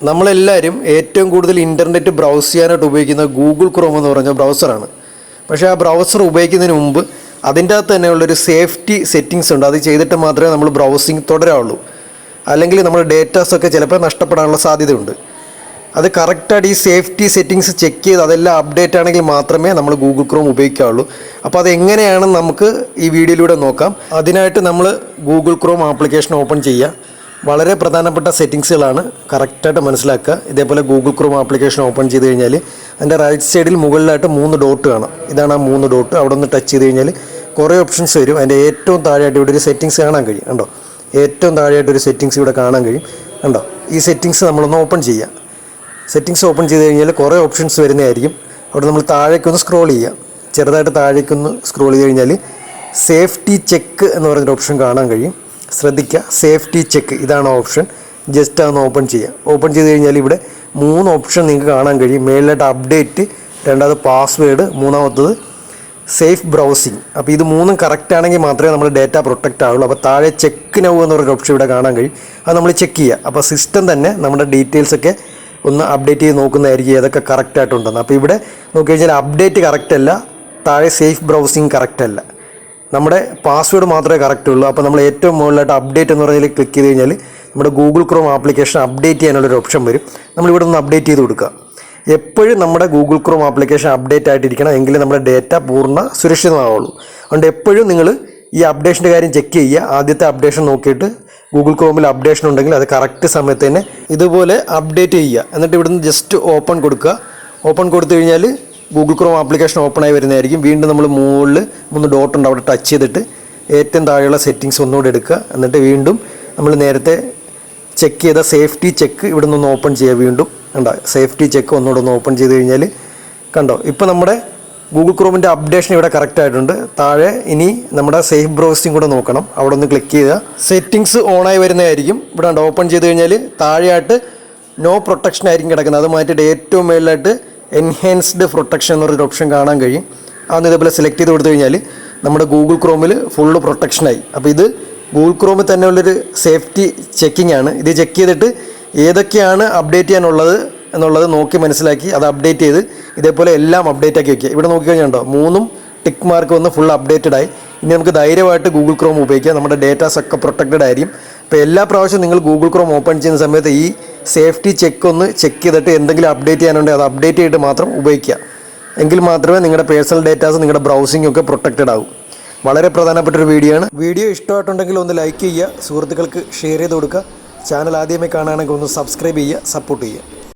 നമ്മളെല്ലാവരും ഏറ്റവും കൂടുതൽ ഇന്റർനെറ്റ് ബ്രൗസ് ചെയ്യാനായിട്ട് ഉപയോഗിക്കുന്ന ഗൂഗിൾ ക്രോം എന്ന് പറഞ്ഞ ബ്രൗസറാണ് പക്ഷേ ആ ബ്രൗസർ ഉപയോഗിക്കുന്നതിന് മുമ്പ് അതിന്റെ അകത്ത് തന്നെയുള്ളൊരു സേഫ്റ്റി സെറ്റിങ്സ് ഉണ്ട്. അത് ചെയ്തിട്ട് മാത്രമേ നമ്മൾ ബ്രൗസിങ് തുടരാവുള്ളൂ. അല്ലെങ്കിൽ നമ്മുടെ ഡേറ്റാസൊക്കെ ചിലപ്പോൾ നഷ്ടപ്പെടാനുള്ള സാധ്യതയുണ്ട്. അത് കറക്റ്റായിട്ട് ഈ സേഫ്റ്റി സെറ്റിങ്സ് ചെക്ക് ചെയ്ത് അതെല്ലാം അപ്ഡേറ്റ് ആണെങ്കിൽ മാത്രമേ നമ്മൾ ഗൂഗിൾ ക്രോം ഉപയോഗിക്കാവുള്ളൂ. അപ്പോൾ അത് എങ്ങനെയാണെന്ന് നമുക്ക് ഈ വീഡിയോയിലൂടെ നോക്കാം. അതിനായിട്ട് നമ്മൾ ഗൂഗിൾ ക്രോം ആപ്ലിക്കേഷൻ ഓപ്പൺ ചെയ്യുക. വളരെ പ്രധാനപ്പെട്ട സെറ്റിങ്സുകളാണ് കറക്റ്റായിട്ട് മനസ്സിലാക്കുക. ഇതേപോലെ ഗൂഗിൾ ക്രോം ആപ്ലിക്കേഷൻ ഓപ്പൺ ചെയ്ത് കഴിഞ്ഞാൽ അതിന്റെ റൈറ്റ് സൈഡിൽ മുകളിലായിട്ട് മൂന്ന് ഡോട്ട് കാണാം. ഇതാണ് ആ മൂന്ന് ഡോട്ട് അവിടെ ഒന്ന് ടച്ച് ചെയ്ത് കഴിഞ്ഞാൽ കുറേ ഓപ്ഷൻസ് വരും. അതിന്റെ ഏറ്റവും താഴെയായിട്ട് ഇവിടെ ഒരു സെറ്റിങ്സ് കാണാൻ കഴിയും. കണ്ടോ? ഏറ്റവും താഴെയായിട്ട് ഒരു സെറ്റിങ്സ് ഇവിടെ കാണാൻ കഴിയും. കണ്ടോ? ഈ സെറ്റിങ്സ് നമ്മളൊന്ന് ഓപ്പൺ ചെയ്യാം. സെറ്റിങ്സ് ഓപ്പൺ ചെയ്ത് കഴിഞ്ഞാൽ കുറേ ഓപ്ഷൻസ് വരുന്നതായിരിക്കും. അവിടെ നമ്മൾ താഴേക്കൊന്ന് സ്ക്രോൾ ചെയ്യുക ചെറുതായിട്ട് താഴേക്കൊന്ന് സ്ക്രോൾ ചെയ്ത് കഴിഞ്ഞാൽ സേഫ്റ്റി ചെക്ക് എന്ന് പറഞ്ഞൊരു ഓപ്ഷൻ കാണാൻ കഴിയും. ശ്രദ്ധിക്കുക. സേഫ്റ്റി ചെക്ക് ഇതാണ് ഓപ്ഷൻ ജസ്റ്റ് അതൊന്ന് ഓപ്പൺ ചെയ്യുക. ഓപ്പൺ ചെയ്ത് കഴിഞ്ഞാൽ ഇവിടെ മൂന്ന് ഓപ്ഷൻ നിങ്ങൾക്ക് കാണാൻ കഴിയും. മേളിലായിട്ട് അപ്ഡേറ്റ് രണ്ടാമത് പാസ്വേഡ് മൂന്നാമത്തത് സേഫ് ബ്രൗസിങ് അപ്പോൾ ഇത് മൂന്നും കറക്റ്റ് ആണെങ്കിൽ മാത്രമേ നമ്മുടെ ഡേറ്റ പ്രൊട്ടക്റ്റ് ആവുള്ളൂ. അപ്പോൾ താഴെ ചെക്ക് നൗ എന്ന് പറഞ്ഞൊരു ഓപ്ഷൻ ഇവിടെ കാണാൻ കഴിയും. അത് നമ്മൾ ചെക്ക് ചെയ്യുക. അപ്പോൾ സിസ്റ്റം തന്നെ നമ്മുടെ ഡീറ്റെയിൽസൊക്കെ ഒന്ന് അപ്ഡേറ്റ് ചെയ്ത് നോക്കുന്നതായിരിക്കും ഏതൊക്കെ കറക്റ്റ് ആയിട്ടുണ്ടെന്ന്. അപ്പോൾ ഇവിടെ നോക്കി കഴിഞ്ഞാൽ അപ്ഡേറ്റ് കറക്റ്റ് അല്ല താഴെ സേഫ് ബ്രൗസിങ് കറക്റ്റ് അല്ല. നമ്മുടെ പാസ്വേഡ് മാത്രമേ കറക്റ്റ് ഉള്ളൂ. അപ്പോൾ നമ്മൾ ഏറ്റവും മുകളിലായിട്ട് അപ്ഡേറ്റ് എന്ന് പറഞ്ഞതിൽ ക്ലിക്ക് ചെയ്ത് കഴിഞ്ഞാൽ നമ്മുടെ ഗൂഗിൾ ക്രോം ആപ്ലിക്കേഷൻ അപ്ഡേറ്റ് ചെയ്യാനുള്ളൊരു ഓപ്ഷൻ വരും. നമ്മളിവിടെ ഒന്ന് അപ്ഡേറ്റ് ചെയ്ത് കൊടുക്കുക. എപ്പോഴും നമ്മുടെ ഗൂഗിൾ ക്രോം ആപ്ലിക്കേഷൻ അപ്ഡേറ്റ് ആയിട്ടിരിക്കണം എങ്കിലേ നമ്മുടെ ഡേറ്റ പൂർണ സുരക്ഷിതമാവുള്ളൂ. അതുകൊണ്ട് എപ്പോഴും നിങ്ങൾ ഈ അപ്ഡേഷന്റെ കാര്യം ചെക്ക് ചെയ്യുക. ആദ്യത്തെ അപ്ഡേഷൻ നോക്കിയിട്ട് ഗൂഗിൾ ക്രോമിൽ അപ്ഡേഷൻ ഉണ്ടെങ്കിൽ അത് കറക്റ്റ് സമയത്ത് തന്നെ ഇതുപോലെ അപ്ഡേറ്റ് ചെയ്യുക. എന്നിട്ട് ഇവിടുന്ന് ജസ്റ്റ് ഓപ്പൺ കൊടുക്കുക. ഓപ്പൺ കൊടുത്തു കഴിഞ്ഞാൽ ഗൂഗിൾ ക്രോം ആപ്ലിക്കേഷൻ ഓപ്പൺ ആയി വരുന്നതായിരിക്കും. വീണ്ടും നമ്മൾ മുകളിൽ മൂന്ന് ഡോട്ട് ഉണ്ട്. അവിടെ ടച്ച് ചെയ്തിട്ട് ഏറ്റവും താഴെയുള്ള സെറ്റിങ്സ് ഒന്നുകൂടെ എടുക്കുക. എന്നിട്ട് വീണ്ടും നമ്മൾ നേരത്തെ ചെക്ക് ചെയ്ത സേഫ്റ്റി ചെക്ക് ഇവിടെ നിന്ന് ഓപ്പൺ ചെയ്യുക വീണ്ടും. കണ്ടോ? സേഫ്റ്റി ചെക്ക് ഒന്നുകൂടെ ഒന്ന് ഓപ്പൺ ചെയ്ത് കഴിഞ്ഞാൽ കണ്ടോ? ഇപ്പോൾ നമ്മുടെ ഗൂഗിൾ ക്രോമിന്റെ അപ്ഡേഷൻ ഇവിടെ കറക്റ്റ് ആയിട്ടുണ്ട്. താഴെ ഇനി നമ്മുടെ സേഫ് ബ്രൗസിങ് കൂടെ നോക്കണം. അവിടെ ഒന്ന് ക്ലിക്ക് ചെയ്യുക സെറ്റിങ്സ് ഓണായി വരുന്നതായിരിക്കും. ഇവിടെ ഓപ്പൺ ചെയ്ത് കഴിഞ്ഞാൽ താഴെയായിട്ട് നോ പ്രൊട്ടക്ഷൻ ആയിരിക്കും കിടക്കുന്നത്. അത് മാറ്റിയിട്ട് ഏറ്റവും മേളിലായിട്ട് എൻഹാൻസ്ഡ് പ്രൊട്ടക്ഷൻ എന്നൊരു ഓപ്ഷൻ കാണാൻ കഴിയും. അതൊന്ന് ഇതേപോലെ സെലക്ട് ചെയ്ത് കൊടുത്തു കഴിഞ്ഞാൽ നമ്മുടെ ഗൂഗിൾ ക്രോമിൽ ഫുള്ള് പ്രൊട്ടക്ഷനായി അപ്പോൾ ഇത് ഗൂഗിൾ ക്രോമിൽ തന്നെ ഉള്ളൊരു സേഫ്റ്റി ചെക്കിംഗ് ആണ്. ഇത് ചെക്ക് ചെയ്തിട്ട് ഏതൊക്കെയാണ് അപ്ഡേറ്റ് ചെയ്യാനുള്ളത് എന്നുള്ളത് നോക്കി മനസ്സിലാക്കി അത് അപ്ഡേറ്റ് ചെയ്ത് ഇതേപോലെ എല്ലാം അപ്ഡേറ്റ് ആക്കി വയ്ക്കുക ഇവിടെ നോക്കിക്കഴിഞ്ഞാൽ മൂന്നും ടിക്ക് മാർക്ക് വന്ന് ഫുൾ അപ്ഡേറ്റഡ് ആയി. ഇനി നമുക്ക് ധൈര്യമായിട്ട് ഗൂഗിൾ ക്രോം ഉപയോഗിക്കാം. നമ്മുടെ ഡേറ്റാസ് ഒക്കെ പ്രൊട്ടക്റ്റഡ് ആയിരിക്കും. അപ്പോൾ എല്ലാ പ്രാവശ്യവും നിങ്ങൾ ഗൂഗിൾ ക്രോം ഓപ്പൺ ചെയ്യുന്ന സമയത്ത് ഈ സേഫ്റ്റി ചെക്ക് ഒന്ന് ചെക്ക് ചെയ്തിട്ട് എന്തെങ്കിലും അപ്ഡേറ്റ് ചെയ്യാനുണ്ടെങ്കിൽ അത് അപ്ഡേറ്റ് ചെയ്തിട്ട് മാത്രം ഉപയോഗിക്കുക. എങ്കിൽ മാത്രമേ നിങ്ങളുടെ പേഴ്സണൽ ഡേറ്റാസ് നിങ്ങളുടെ ബ്രൗസിംഗ് ഒക്കെ പ്രൊട്ടക്റ്റഡ് ആകും വളരെ പ്രധാനപ്പെട്ട ഒരു വീഡിയോ ആണ്. വീഡിയോ ഇഷ്ടമായിട്ടുണ്ടെങ്കിൽ ഒന്ന് ലൈക്ക് ചെയ്യുക സുഹൃത്തുക്കൾക്ക് ഷെയർ ചെയ്ത് കൊടുക്കുക. ചാനൽ ആദ്യമേ കാണുകയാണെങ്കിൽ ഒന്ന് സബ്സ്ക്രൈബ് ചെയ്യുക സപ്പോർട്ട് ചെയ്യുക.